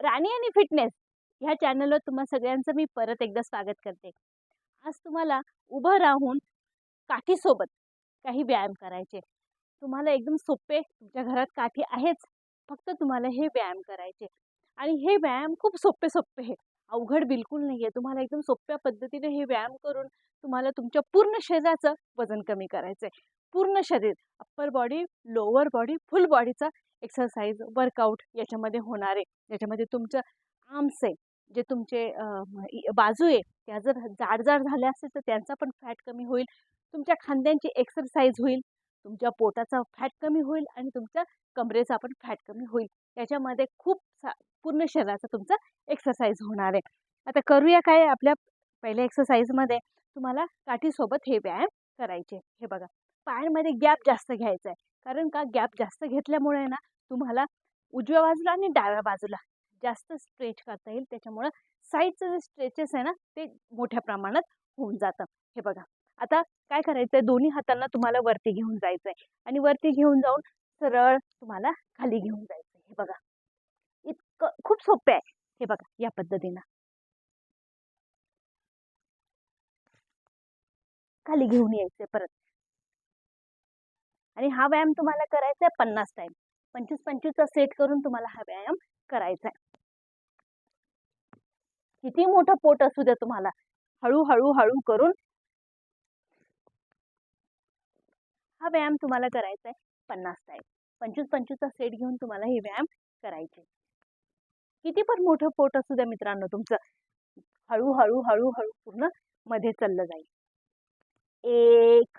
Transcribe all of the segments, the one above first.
राणी आणि फिटनेस ह्या चॅनलवर तुम्हा सगळ्यांचं मी परत एकदा स्वागत करते. आज तुम्हाला उभं राहून काठीसोबत काही व्यायाम करायचे. तुम्हाला एकदम सोपे तुमच्या घरात काठी आहेच फक्त तुम्हाला हे व्यायाम करायचे. आणि हे व्यायाम खूप सोपे सोपे आहे अवघड बिलकुल नाही आहे तुम्हाला एकदम सोप्या पद्धतीने हे व्यायाम करून तुम्हाला तुमच्या पूर्ण शरीराचं वजन कमी करायचं आहे पूर्ण शरीर upper body lower body full बॉडीचा एक्सरसाइज वर्कआउट याच्यामध्ये होणार आहे. ज्याच्यामध्ये तुमचं आर्म्स आहे जे तुमचे बाजू आहे त्या जर जाड जाड झाल्या असतील तर त्यांचा पण फॅट कमी होईल. तुमच्या खांद्यांची एक्सरसाइज होईल तुमच्या पोटाचा फॅट कमी होईल आणि तुमच्या कमरेचा पण फॅट कमी होईल. याच्यामध्ये खूप सा पूर्ण शरीराचा तुमचा एक्सरसाइज होणार आहे. आता करूया काय आपल्या पहिल्या एक्सरसाइजमध्ये? तुम्हाला काठीसोबत हे व्यायाम करायचे. हे बघा पायांमध्ये गॅप जास्त घ्यायचा आहे. कारण का गॅप जास्त घेतल्यामुळे ना तुम्हाला उजव्या बाजूला आणि डाव्या बाजूला जास्त स्ट्रेच करता येईल. त्याच्यामुळं साईडचं जे स्ट्रेचेस आहे ना ते मोठ्या प्रमाणात होऊन जातं. हे बघा. आता काय करायचं आहे दोन्ही हातांना तुम्हाला वरती घेऊन जायचं आहे आणि वरती घेऊन जाऊन सरळ तुम्हाला खाली घेऊन जायचं हे बघा. इतकं खूप सोपे आहे. हे बघा या पद्धतीनं. खाली घेऊन यायचंय परत. आणि हा व्यायाम तुम्हाला करायचा आहे पन्नास टाइम पंचवीस पंचवीसचा सेट करून तुम्हाला हा व्यायाम करायचा आहे. किती मोठं पोट असू द्या तुम्हाला. हळूहळू हळू करून हा व्यायाम तुम्हाला करायचा आहे पन्नास टाइम पंचवीस पंचवीसचा सेट घेऊन तुम्हाला हे व्यायाम करायचे किती पण मोठं पोट असू द्या मित्रांनो तुमचं. हळूहळू हळूहळू हळू हळू पूर्णमध्ये चाललं जाईल. एक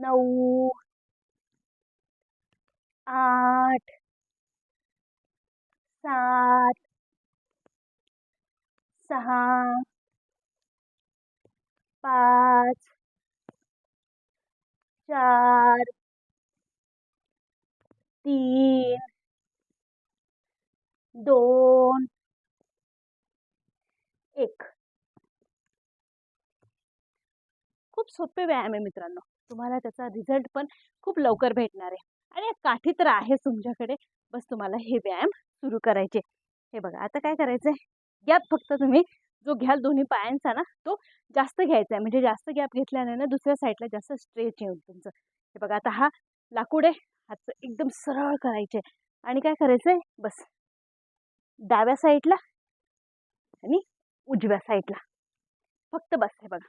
नऊ आठ सात सहा पाच चार तीन दोन एक. खूप सोपे व्यायाम आहे मित्रांनो. तुम्हाला त्याचा रिझल्ट पण खूप लवकर भेटणार आहे. आणि काठी तर आहेच तुमच्याकडे. बस तुम्हाला हे व्यायाम सुरू करायचे हे बघा आता काय करायचं आहे गॅप फक्त तुम्ही जो घ्याल दोन्ही पायांचा ना तो जास्त घ्यायचा आहे. म्हणजे जास्त गॅप घेतल्याने ना दुसऱ्या साईडला जास्त स्ट्रेच येईल तुमचं. हे बघा आता हा लाकूड आहे. हातचं एकदम सरळ करायचे आणि काय करायचं आहे बस. डाव्या साईडला आणि उजव्या साईडला फक्त बस हे बघा.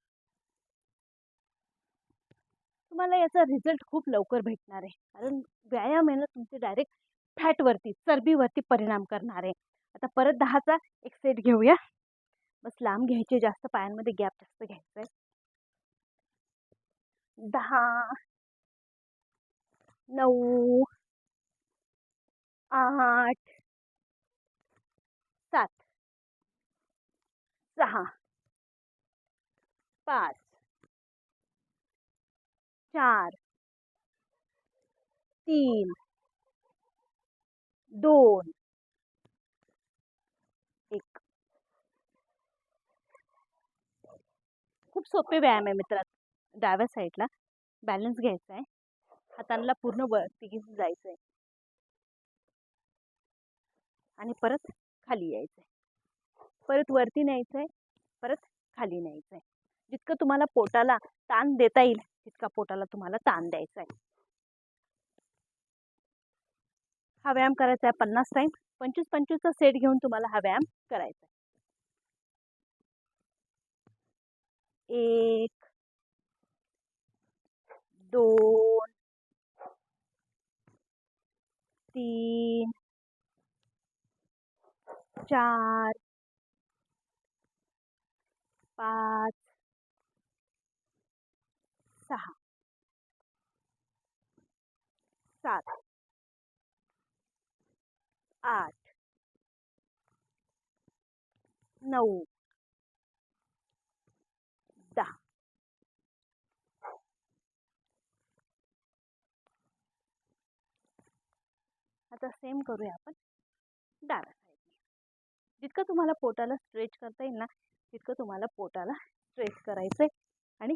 तुम्हाला याचा रिझल्ट खूप लवकर भेटणार आहे. कारण व्यायाम आहे ना तुमचे डायरेक्ट फॅटवरती चरबीवरती परिणाम करणार आहे. आता परत दहाचा एक सेट घेऊया. बस लांब घ्यायचे जास्त पायांमध्ये गॅप जास्त घ्यायचा आहे. दहा नऊ आठ सात सहा पाच चार. तीन. दोन. एक. खूप सोपे व्यायाम आहे मित्रांनो. डाव्या साईडला बॅलन्स घ्यायचा आहे. हातांना पूर्ण वरती घेऊन जायचं आहे. आणि परत खाली यायचं आहे. परत वरती न्यायचं आहे परत खाली न्यायचं आहे. जितकं तुम्हाला पोटाला ताण देता येईल तितका पोटाला तुम्हाला ताण द्यायचा आहे. हा व्यायाम करायचा आहे पन्नास टाईम पंचवीस पंचवीसचा सेट घेऊन तुम्हाला हा व्यायाम करायचा आहे. एक दोन तीन चार पाच सहा सात. आठ. नऊ. दहा. आता सेम करूया आपण. डाव्या साईडने जितकं तुम्हाला पोटाला स्ट्रेच करता येईल ना तितकं तुम्हाला पोटाला स्ट्रेच करायचं आहे आणि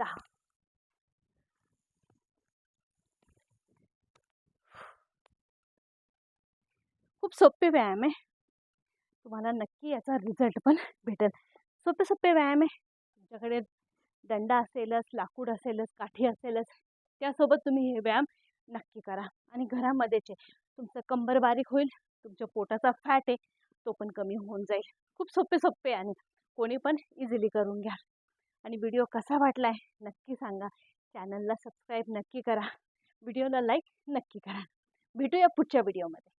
दहा खूप सोपे व्यायाम आहे. तुम्हाला नक्की याचा रिझल्ट पण भेटेल. सोपे सोपे व्यायाम आहे. तुमच्याकडे दंडा असेलच लाकूड असेलच काठी असेलच त्यासोबत तुम्ही हे व्यायाम नक्की करा. आणि घरामध्येच आहे तुमचं कंबर बारीक होईल तुमच्या पोटाचा फॅट आहे तो पण कमी होऊन जाईल. खूप सोपे सोपे आणि कोणी पण इझिली करून घ्या. आणि व्हिडिओ कसा वाटला आहे नक्की सांगा. चॅनलला सबस्क्राईब नक्की करा. व्हिडिओला लाईक नक्की करा. भेटूया पुढच्या व्हिडिओमध्ये.